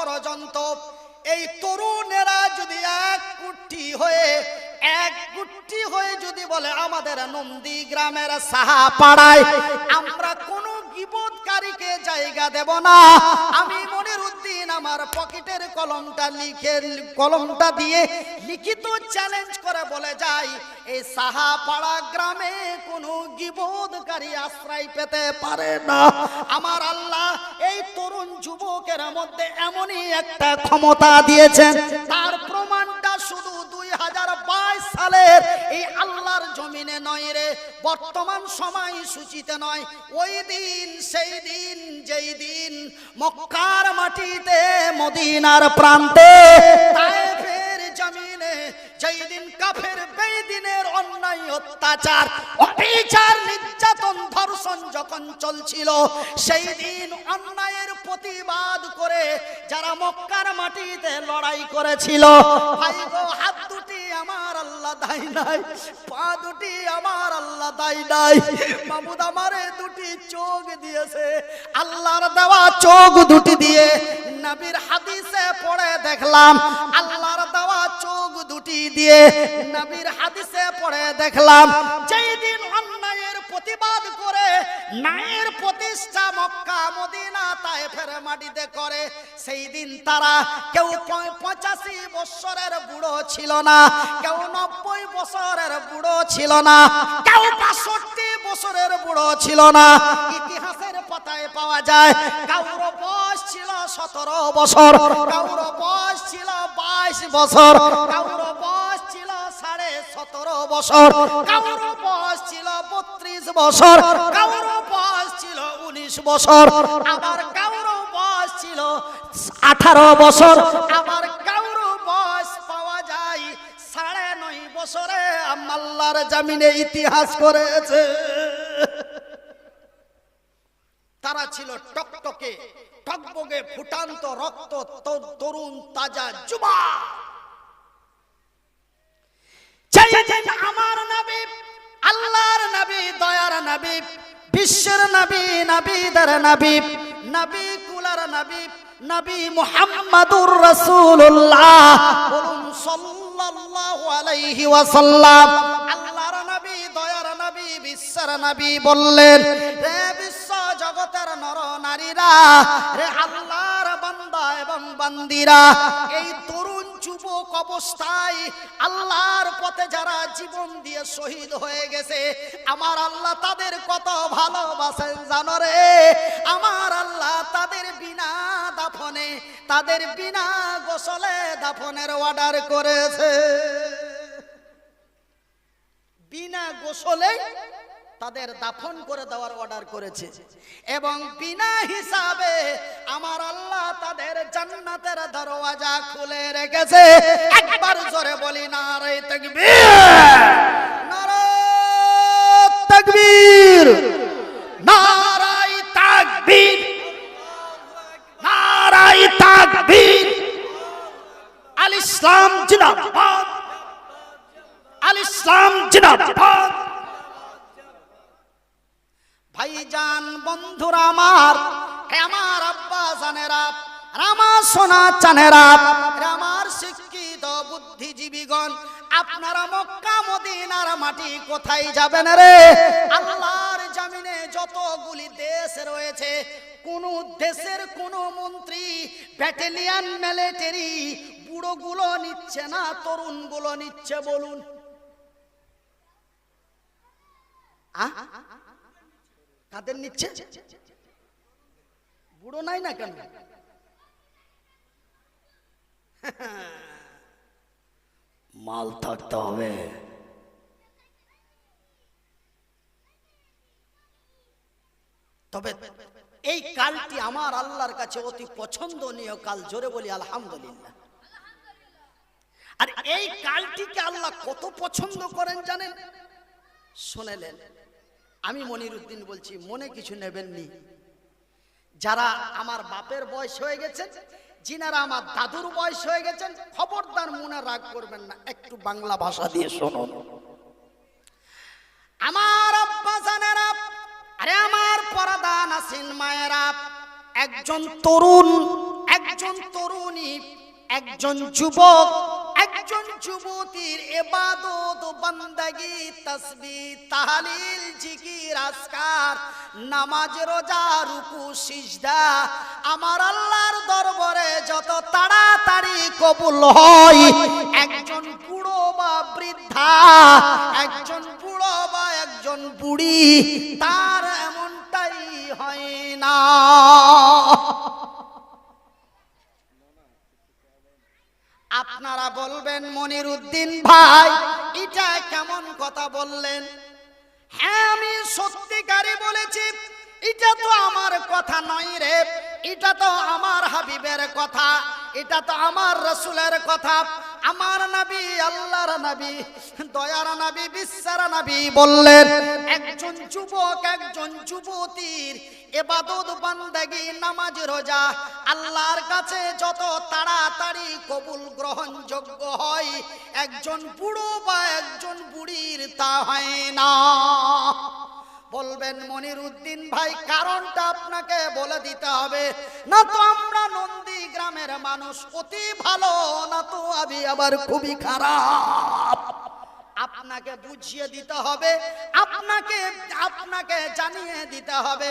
পর্যন্ত এই তরুণেরা যদি এক কুটি হয়ে, এক গুটি হয়ে যদি বলে আমাদের নন্দী গ্রামের সাহা পাড়ায় আমরা কোনো গিবতকারীকে জায়গা দেব না। আমি মনির উদ্দিন আমার পকেটের কলমটা লিখে, কলমটা দিয়ে লিখিত চ্যালেঞ্জ করে বলে যাই, এই সাহাপাড়া গ্রামে কোনো গিবোধকারী আশ্রয় পেতে পারে না। আমার আল্লাহ যুবকের মধ্যে এমনই একটা ক্ষমতা দিয়েছেন। তার প্রমাণটা শুধু দুই হাজার বাইশ সালের এই আল্লাহর জমিনে নয় রে। বর্তমান সময় সূচিতে নয়। ওই দিন, সেই দিন, যেই দিন মক্কার মাটিতে, মদিনার প্রান্তে তায়েফের জমিনে দিন কাফের বেদিনের অন্যায় অত্যাচার, অবিচার, নির্যাতন, ধর্ষণ যখন চলছিল সেই দিন অন্যায়ের প্রতিবাদ করে যারা মক্কার মাটিতে লড়াই করেছিল হাত দুটি আমার আল্লাহ নাই, পা দুটি আমার আল্লাহ নাই, মামুদ আমারে দুটি চোখ দিয়েছে, আল্লাহর দেওয়া চোখ দুটি দিয়ে নবীর হাদিসে পড়ে দেখলাম, আল্লাহর দুটি দিয়ে নবীর হাদিসে পড়ে দেখলাম যেই দিন অন্যায়ের প্রতিবাদ করে ন্যায়ের প্রতিষ্ঠা মক্কা, মদিনা তায়েফের মাটিতে করে সেই দিন তারা কেউ পঁচাশি বছরের বুড়ো ছিল না, কেউ নব্বই বছরের বুড়ো ছিল না, কেউ বাষট্টি বছরের বুড়ো ছিল না। ইতিহাসের পাতায় পাওয়া যায় কাউর বয়স ছিল সতেরো বছর কাউর বয়স ছিল বাইশ বছর কাউর বছর কাউর বয়স ছিল বত্রিশ বছর কাউর বয়স ছিল উনিশ বছর, আবার কাউর বয়স ছিল আঠারো বছর, আবার কাউর বয়স পাওয়া যায় সাড়ে নয় বছরে আল্লাহর জামিনে ইতিহাস করেছে। তারা ছিল টকটকে, টকবগে ফুটান্ত রক্ত তরুণ, তাজা যুবা আল্লাহর নবী, দয়ার নবী, বিশ্বের নবী, নবীদের নবী নবী কুলার নবী নবী মুহাম্মাদুর রাসূলুল্লাহ। বলুন সাল্লাল্লাহু আলাইহি ওয়াসাল্লাম, আল্লাহর নবী, দয়ার নবী, বিশ্বের নবী বললেন রে বিশ্ব জগতের নর নারীরা রে আল্লাহর বান্দা এবং বান্দিরা, এই অবস্থায় আল্লাহর পথে যারা জীবন দিয়ে শহীদ হয়ে গেছে, আমার আল্লাহ তাদের কত ভালোবাসেন জানো রে? আমার আল্লাহ তাদের বিনা দাফনে, তাদের বিনা গোসলে দাফনের অর্ডার করেছে। বিনা গোসলে তাদের দাফন করে দেওয়ার অর্ডার করেছে। এবং বিনা হিসাবে আমার আল্লাহ তাদের জান্নাতের দরওয়াজা খুলে রেখেছে। একবার জোরে বলি না রে তাকবীর। সোনা চানেরা হে আমার শিক্ষিত বুদ্ধিজীবীগণ। আপনারা মক্কা, মদিনার মাটি কোথায় যাবেন রে? আল্লাহর যতগুলি দেশ রয়েছে, কোন দেশের কোন মন্ত্রী ব্যাটালিয়ান, মিলিটারি বুড়োগুলো নিচ্ছে না, তরুণগুলো নিচ্ছে বলুন। কাদের নিচ্ছে? বুড়ো নাই না কেন? মাল থাকতে হবে। তবে এই কালটি আমার আল্লাহর কাছে অতি পছন্দনীয় কাল, জোরে বলি আলহামদুলিল্লাহ। আর এই কালটিকে আল্লাহ কত পছন্দ করেন জানেন? শুনেলেন। আমি মনির উদ্দিন বলছি, মনে কিছু নেবেননি? যারা আমার বাপের বয়স হয়ে গেছেন যিনারা আমার দাদুর বয়স হয়ে গেছেন, খবরদার মনে রাগ করবেন না, একটু বাংলা ভাষা দিয়ে শুনুন। আমার আব্বা আরে আমার পরাদা নাসিন মায়েরা একজন তরুণ, একজন তরুণী, একজন যুবক একজন যুবতীর এবাদত, বান্দাগি, তসবি, তাহলিল, জিকির আসকার নামাজ, রোজা, রুকু, সিজদা, আমার আল্লাহর দরবারে যত তাড়াতাড়ি কবুল হয়, একজন বুড়ো বা বৃদ্ধা, একজন বুড়ো বা একজন বুড়ি, তার এমনটাই হয় না। আপনারা বলবেন মনির উদ্দিন ভাই, এটা কেমন কথা বললেন? হ্যাঁ আমি সত্যিকারে বলেছি, এটা তো আমার কথা নয় রে, এটা তো আমার হাবিবের কথা, এটা তো আমার রসুলের কথা। আমার নবী, আল্লাহর নবী, দয়ার নবী, বিশ্বের নবী বললেন, একজন যুবক, একজন যুবতীর এবাদত, বান্দাগি, নামাজ, রোজা আল্লাহর কাছে যত তাড়াতাড়ি কবুল গ্রহণযোগ্য হয়, একজন বুড়ো বা একজন বুড়ির তা হয় না। বলবেন মনির উদ্দিন ভাই, কারণটা আপনাকে বলে দিতে হবে। না তো গ্রামের মানুষ অতি ভালো, না তো আমি আবার খুবই খারাপ। আপনাকে বুঝিয়ে দিতে হবে, আপনাকে আপনাকে জানিয়ে দিতে হবে।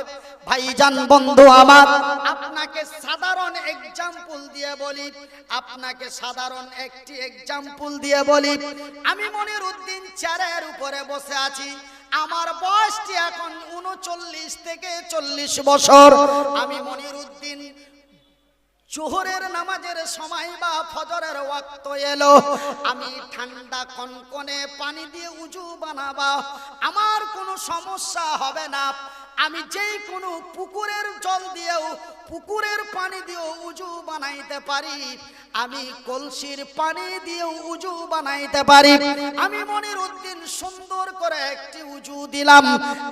ভাইজান বন্ধু আমার, আপনাকে সাধারণ এক্সাম্পল দিয়ে বলি, আপনাকে সাধারণ একটি এক্সাম্পল দিয়ে বলি। আমি মনির উদ্দিন চেয়ারের উপরে বসে আছি। আমার বয়সটি এখন উনচল্লিশ থেকে চল্লিশ বছর। আমি মনির উদ্দিন জোহরের নামাজের সময় বা ফজরের ওয়াক্ত এলো। আমি ঠান্ডা কনকনে পানি দিয়ে উজু বানাবা। আমার কোনো সমস্যা হবে না। আমি যেই কোনো পুকুরের জল দিয়েও পুকুরের পানি দিয়েও উজু বানাইতে পারি। আমি কলসির পানি দিয়েও উজু বানাইতে পারি। আমি মনির উদ্দিন সুন্দর করে একটি উজু দিলাম।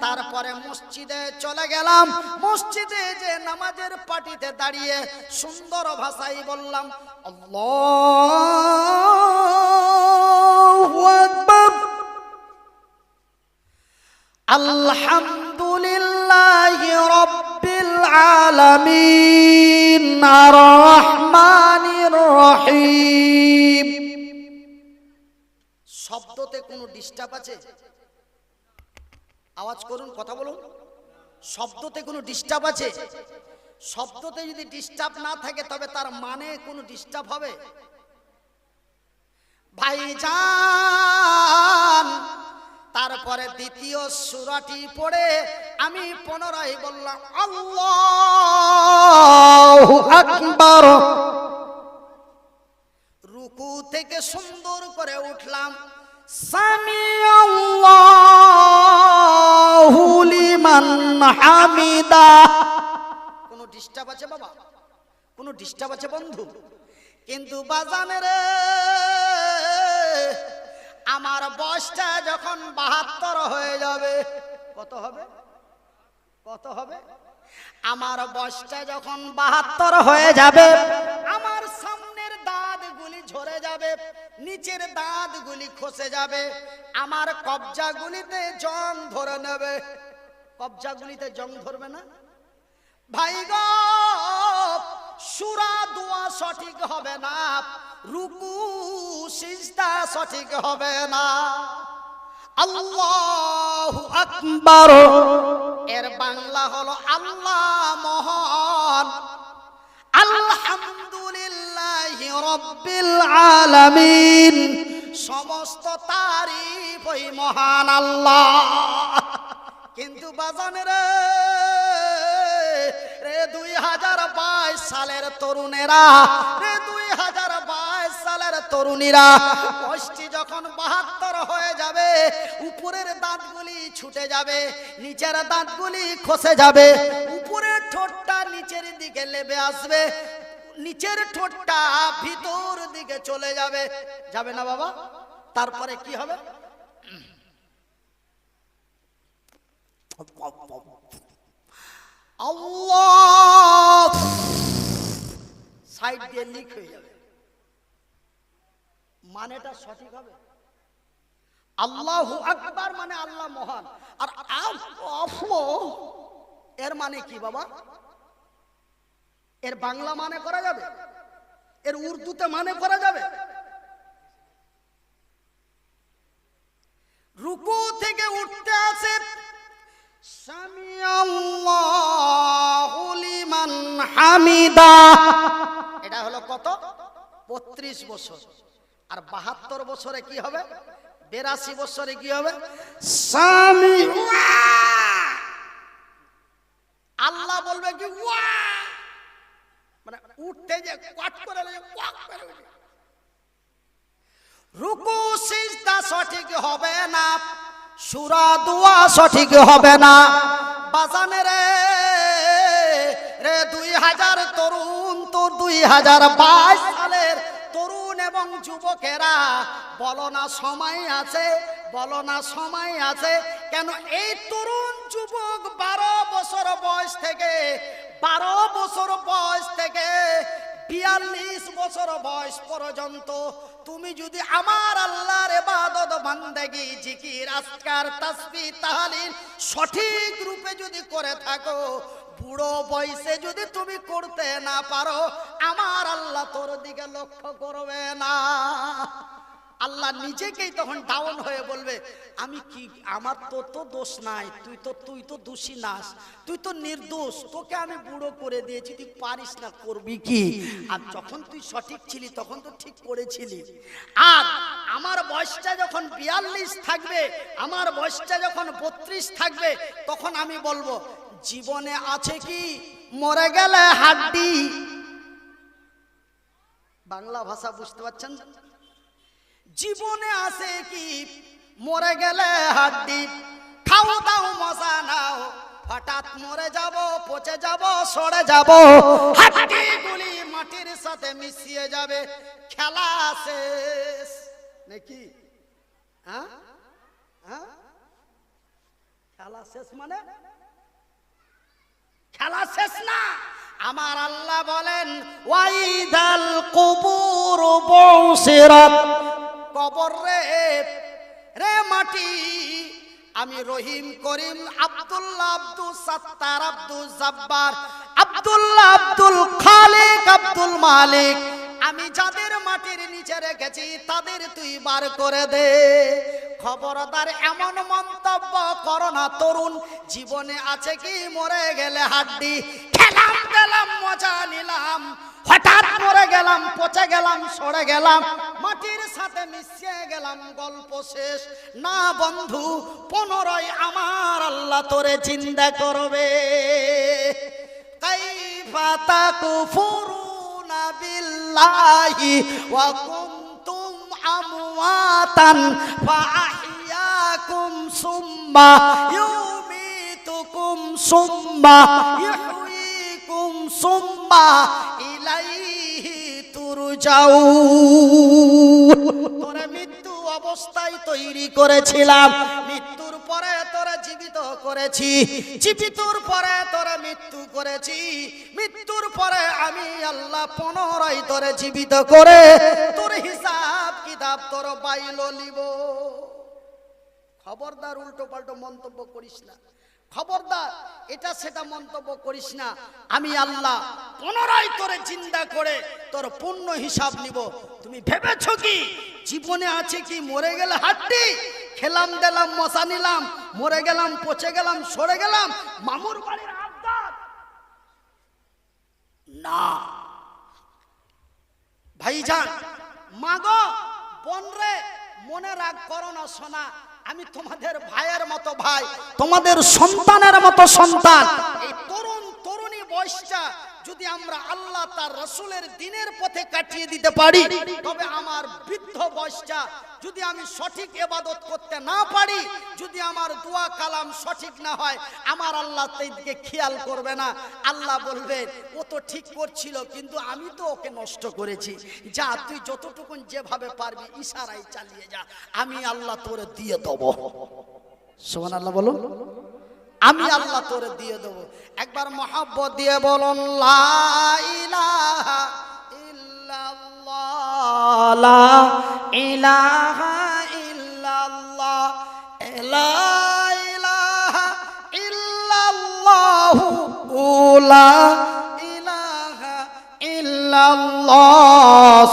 তারপরে মসজিদে চলে গেলাম। মসজিদে যে নামাজের পাটিতে দাঁড়িয়ে সুন্দর ভাষায় বললাম আল্লাহু আলহামদুলিল্লাহ। রব্বিল আলামিন আর রহমানির রহিম শব্দতে কোনো ডিস্টার্ব আছে? আওয়াজ করুন, কথা বলুন। শব্দতে কোনো ডিস্টার্ব আছে? শব্দতে যদি ডিস্টার্ব না থাকে, তবে তার মানে কোনো ডিস্টার্ব হবে? ভাইজান তারপরে দ্বিতীয় সুরাটি পড়ে আমি পুনরায় বললাম, আল্লাহু আকবার! রুকু থেকে সুন্দর করে উঠলাম সামি আল্লাহু লিমান হামিদা! কোনো ডিস্টার্ব আছে বাবা? কোনো ডিস্টার্ব আছে বন্ধু? কিন্তু বাজানের আমার বয়সটা যখন বাহাত্তর হয়ে যাবে, কত হবে? কত হবে? আমার বয়সটা যখন বাহাত্তর হয়ে যাবে, আমার সামনের দাঁতগুলি ঝরে যাবে, নিচের দাঁতগুলি খসে যাবে, আমার কবজাগুলিতে জং ধরে নেবে। কবজাগুলিতে জং ধরবে না? ভাই গো, সুরা দোয়া সঠিক হবে না। রুকু, সিজদা সঠিক হবে না। আল্লাহু আকবার। এর বাংলা হলো আল্লাহ মহান। আলহামদুলিল্লাহ রব্বিল আলামিন। সমস্ত তারিফ ওই মহান আল্লাহ। কিন্তু বাজানের রে দুই হাজার বাইশ সালের তরুণেরা, রে দুই হাজার বাইশ তরুণীরা, বয়সটি যখন বাহাত্তর হয়ে যাবে, উপরের দাঁতগুলি ছুটে যাবে, নিচের দাঁতগুলি খসে যাবে, উপরের ঠোঁটটা নিচের দিকে লেবে আসবে, নিচের ঠোঁটটা ভিতর দিকে চলে যাবে। যাবে না বাবা? তারপরে কি হবে? সাইড দিয়ে লিক হয়ে যাবে। মানেটা সঠিক হবে? আল্লাহু আকবার মানে আল্লাহ মহান। আর এর মানে কি বাবা? এর বাংলা মানে করা যাবে? এর উর্দুতে মানে করা যাবে? রুকু থেকে উঠতে আল্লাহু হামিদা। এটা হলো কত? বত্রিশ বছর। আর বাহাত্তর বছরে কি হবে? বেরাশি বছরে কি হবে? স্বামী। আল্লাহ বলবে কি ওয়া! মানে উঠতে যে করে করে রুকু সিজদা সঠিক হবে না সুরা দোয়া সঠিক হবে না। বাজানে রে রে দুই হাজার তরুণ তোর দুই হাজার বাইশ। এবং যুবকেরা, বলো না সময় আছে, বলো না সময় আছে, কেন এই তরুণ যুবক বারো বছর বয়স থেকে, বারো বছর বয়স থেকে, বিয়াল্লিশ বছর বয়স পর্যন্ত, তুমি যদি আমার আল্লাহর ইবাদত, বান্দেগি, জিকির, আজকার তাসবি তাহালিল সঠিক রূপে যদি করে থাকো বুড়ো বয়সে যদি তুমি করতে না পারো, আমার আল্লাহ তোর দিকে লক্ষ্য করবে না। আল্লাহ নিজেকেই তখন ডাউন হয়ে বলবে, আমি কি, আমার তো তো দোষ নাই, তুই তো তুই তো দোষী নাস, তুই তো নির্দোষ, তোকে আমি বুড়ো করে দিয়েছি, তুই পারিস না, করবি কি? আর যখন তুই সঠিক ছিলি, তখন তো ঠিক করেছিলি। আর আমার বয়সটা যখন বিয়াল্লিশ থাকবে, আমার বয়সটা যখন বত্রিশ থাকবে, তখন আমি বলব জীবনে আছে কি? মরে গেলে হাড্ডি। বাংলা ভাষা বুঝতে পারছেন? জীবনে আছে কি? মরে গেলে হাড্ডি। খাও দাও, মজা নাও। হঠাৎ মরে যাব, পচে যাব, সরে যাব। হাড্ডি গুলি মাটির সাথে মিশিয়ে যাবে। খেলা শেষ। নাকি? হ্যাঁ? হ্যাঁ? খেলা শেষ মানে? খেলা শেষ না। আমার আল্লাহ বলেন, ওয়াইদাল কুবুর বৌসিরাত। কবর রে রে মাটি, আমি রহিম করিম আব্দুল্লাহ আব্দুল সাত্তার আব্দুল জব্বার, আব্দুল্লাহ আব্দুল খালিক আব্দুল মালিক। আমি যাদের মাটির নিচে রেখেছি, তাদের তুই বার করে দে। খবরদার এমন মন্তব্য করো না, তরুণ। জীবনে আছে কি মরে গেলে হাড্ডি? খেলাম দিলাম মজা নিলাম। হঠাৎ মরে গেলাম, পচে গেলাম, সরে গেলাম। মাটির সাথে মিশিয়ে গেলাম, গল্প শেষ। না বন্ধু, পুনরায় আমার আল্লাহ তোরে চিন্তা করবে। কাইফা তাকুফুরুনা বিল্লাহি ওয়া কুনতুম আমওয়াতান ফাআহইয়াকুম সুম্মা ইউমিতুকুম সুম্মা ইহয়িকুম সুম্মা ইলাইহি মৃত্যু অবস্থায় তৈরি করেছিলাম। করেছি। জীবিতর পরে তোরে মৃত্যু করেছি। মৃত্যুর পরে আমি আল্লাহ পুনরায় তোরে জীবিত করে তোর হিসাব কিতাব তোর বাইল লিব খবরদার উল্টো পাল্টো মন্তব্য করিস না। খবরদার, এটা সেটা মন্তব্য করিস না। আমি আল্লাহ পুনরায় তোরে চিন্তা করে তোর পূর্ণ হিসাব নিব। তুমি ভেবেছো কি? জীবনে আছে কি? মরে গেলে হাড্ডি? খেলাম, দিলাম, মশা নিলাম, মরে গেলাম, পচে গেলাম, সরে গেলাম, মামুর বাড়ির আবদার। না। ভাইজান, মাগো বনরে মনে রাখ করো না সোনা, আমি তোমাদের ভাইয়ের মতো ভাই, তোমাদের সন্তানের মতো সন্তান। এই তরুণ, তরুণী বয়সটা যদি আমরা আল্লাহ তার রসুলের দিনের পথে কাটিয়ে দিতে পারি, তবে আমার বৃদ্ধ বয়সটা যদি আমি সঠিক এবাদত করতে না পারি, যদি আমার দোয়া কালাম সঠিক না হয়, আমার আল্লাহ দিকে খেয়াল করবে না। আল্লাহ বলবে, ও তো ঠিক করছিল, কিন্তু আমি তো ওকে নষ্ট করেছি। যা, তুই যতটুকুন যেভাবে পারবি ইশারায় চালিয়ে যা। আমি আল্লাহ তোরে দিয়ে দেবো। সোমান আল্লাহ বলো আমি আল্লাহ তোরে দিয়ে দেবো। একবার মহাব্বত দিয়ে বলুন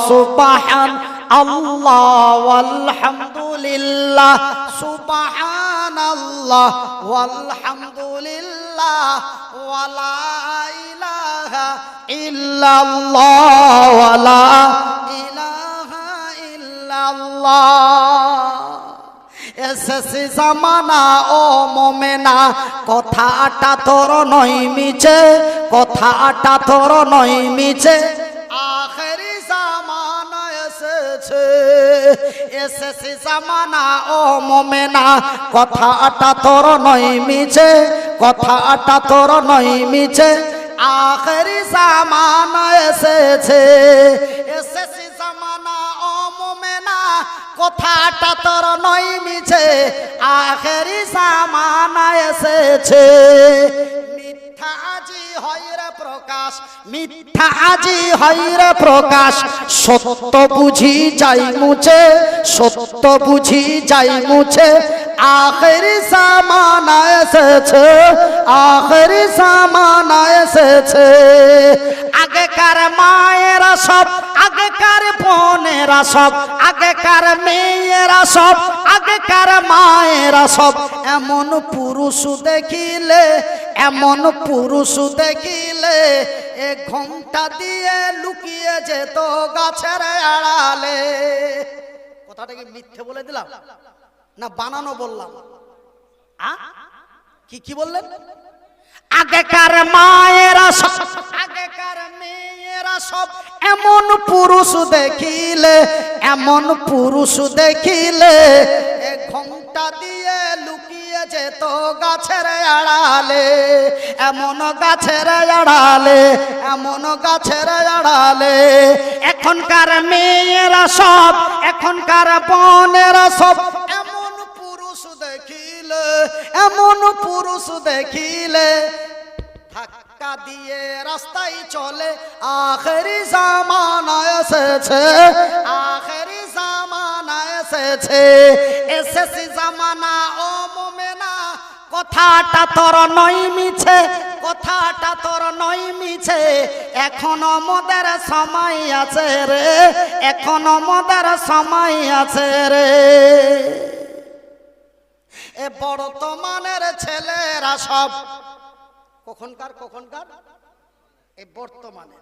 সুবহান আল্লাহ আলহামদুলিল্লাহ সুবহান আল্লাহ আলহামদুলিল্লাহ ওয়ালা ইল্লাল্লাহ, ওয়ালা ইলাহা ইল্লাল্লাহ। এসেছে জামানা ও মোমেনা কথাটা তোর নই মিছে কথাটা তোর নই মিছে। আখেরি জামানা এসেছে এসেছে জামানা, ও মোমেনা। কথাটা তোর নই মিছে, কথাটা তোর নই মিছে। আখেরি জামানা এসেছে। এসেছে জামানা, ও মোমেনা, কথাটা তোর নই মিছে। আখেরি সামানা এসেছে। মিথ্যা আজি হইরে প্রকাশ, মিথ্যা আজি হইরে প্রকাশ। সত্য বুঝি যাই মুছে। সত্য বুঝি যাই মুছে, আখেরি সামানা এসেছে, আখেরি সামানা এসেছে। আগেকার মায়েরা সব, আগেকার বোনেরা সব, আগেকার মেয়েরা সব, আগেকার মায়েরা সব, এমন পুরুষ দেখিলে, এমন পুরুষ দেখিলে, এ ঘোমটা দিয়ে লুকিয়ে যেত গাছের আড়ালে। কথাটা কি মিথ্যে বলে দিলাম না বানানো বললাম? কি কি বললেন? আগেকার মায়েরা সব আগেকার মেয়েরা সব এমন পুরুষ দেখিলে এমন পুরুষ দেখিলে ঘণ্টা দিয়ে যেত গাছের আড়ালে, এমন গাছের আড়ালে, এমন গাছের আড়ালে। এখনকার মেয়েরা সব, এখনকার বোনেরা সব এমন পুরুষ দেখিলে, এমন পুরুষ দেখিলে, ধাক্কা দিয়ে রাস্তায় চলে। আখেরি জামানা এসেছে, আখেরি জামানা এসেছে। এসেছি জামানা ও কথাটা তোর নই মিছে, কথাটা তোর নই মিছে। এখনও মদের সময় আছে রে, এখনও মদের সময় আছে রে। এ বর্তমানের ছেলেরা সব। কখনকার কখনকার? এ বর্তমানে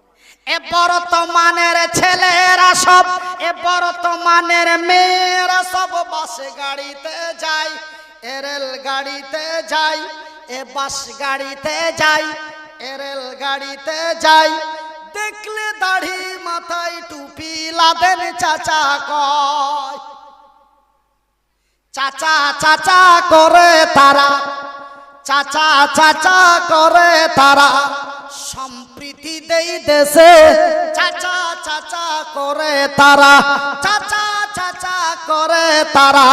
এ বর্তমানের ছেলেরা সব। এ বর্তমানের মেয়েরা সব বাসে গাড়িতে যায়। এ গাড়িতে যায় এ বাস গাড়িতে যাই এ গাড়িতে যায় দেখলে দাড়ি মাথায় টুপি লাদেন চাচা কয়। চাচা চাচা করে তারা, চাচা চাচা করে তারা। সম্প্রীতি দেই দেশে, চাচা চাচা করে তারা, চাচা চাচা করে তারা।